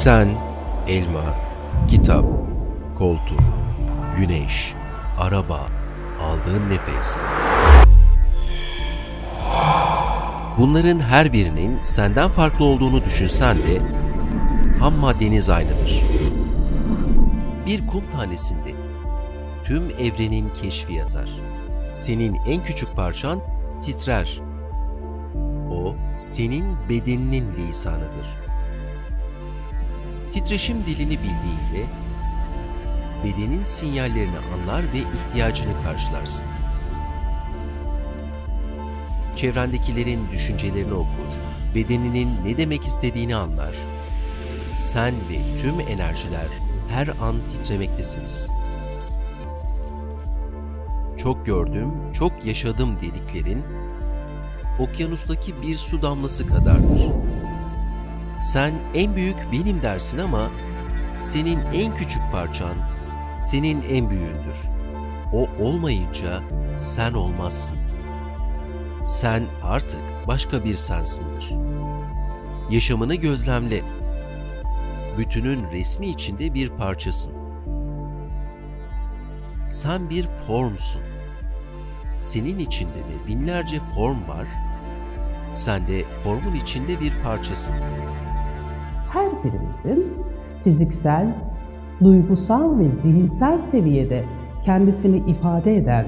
Sen, elma, kitap, koltuk, güneş, araba, aldığın nefes. Bunların her birinin senden farklı olduğunu düşünsen de ham maddeniz aynıdır. Bir kum tanesinde tüm evrenin keşfi yatar. Senin en küçük parçan titrer. O senin bedeninin lisanıdır. Titreşim dilini bildiğinde bedenin sinyallerini anlar ve ihtiyacını karşılarsın. Çevrendekilerin düşüncelerini okur, bedeninin ne demek istediğini anlar. Sen ve tüm enerjiler her an titremektesiniz. Çok gördüm, çok yaşadım dediklerin okyanustaki bir su damlası kadardır. Sen en büyük benim dersin ama senin en küçük parçan senin en büyüğündür. O olmayınca sen olmazsın. Sen artık başka bir sensindir. Yaşamını gözlemle. Bütünün resmi içinde bir parçasın. Sen bir formsun. Senin içinde de binlerce form var. Sen de formun içinde bir parçasın. Her birimizin fiziksel, duygusal ve zihinsel seviyede kendisini ifade eden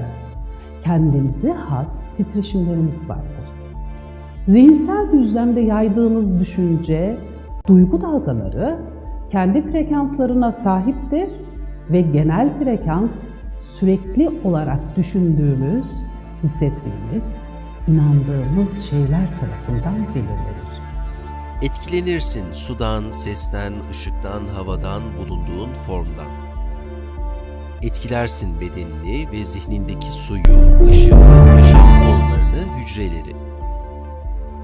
kendimize has titreşimlerimiz vardır. Zihinsel düzlemde yaydığımız düşünce, duygu dalgaları kendi frekanslarına sahiptir ve genel frekans sürekli olarak düşündüğümüz, hissettiğimiz, inandığımız şeyler tarafından belirlenir. Etkilenirsin sudan, sesten, ışıktan, havadan, bulunduğun formdan. Etkilersin bedenini ve zihnindeki suyu, ışığı, yaşam formlarını, hücreleri.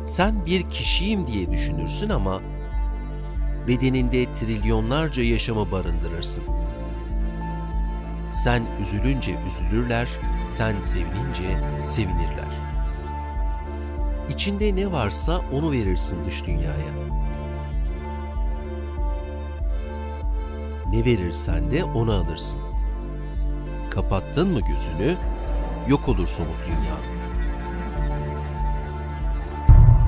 Sen bir kişiyim diye düşünürsün ama bedeninde trilyonlarca yaşamı barındırırsın. Sen üzülünce üzülürler, sen sevinince sevinirler. İçinde ne varsa onu verirsin dış dünyaya. Ne verirsen de onu alırsın. Kapattın mı gözünü, yok olur somut dünya.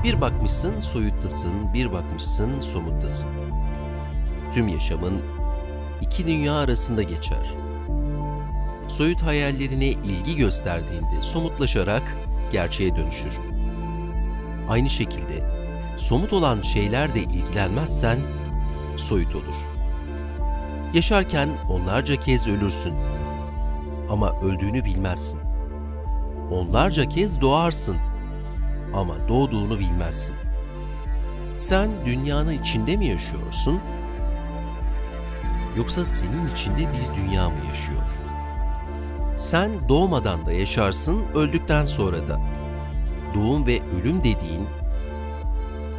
Bir bakmışsın soyuttasın, bir bakmışsın somuttasın. Tüm yaşamın iki dünya arasında geçer. Soyut hayallerine ilgi gösterdiğinde somutlaşarak gerçeğe dönüşür. Aynı şekilde somut olan şeylerle ilgilenmezsen soyut olur. Yaşarken onlarca kez ölürsün ama öldüğünü bilmezsin. Onlarca kez doğarsın ama doğduğunu bilmezsin. Sen dünyanın içinde mi yaşıyorsun? Yoksa senin içinde bir dünya mı yaşıyor? Sen doğmadan da yaşarsın, öldükten sonra da doğum ve ölüm dediğin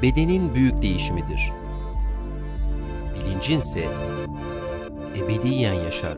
bedenin büyük değişimidir. Bilincinse ebediyen yaşar.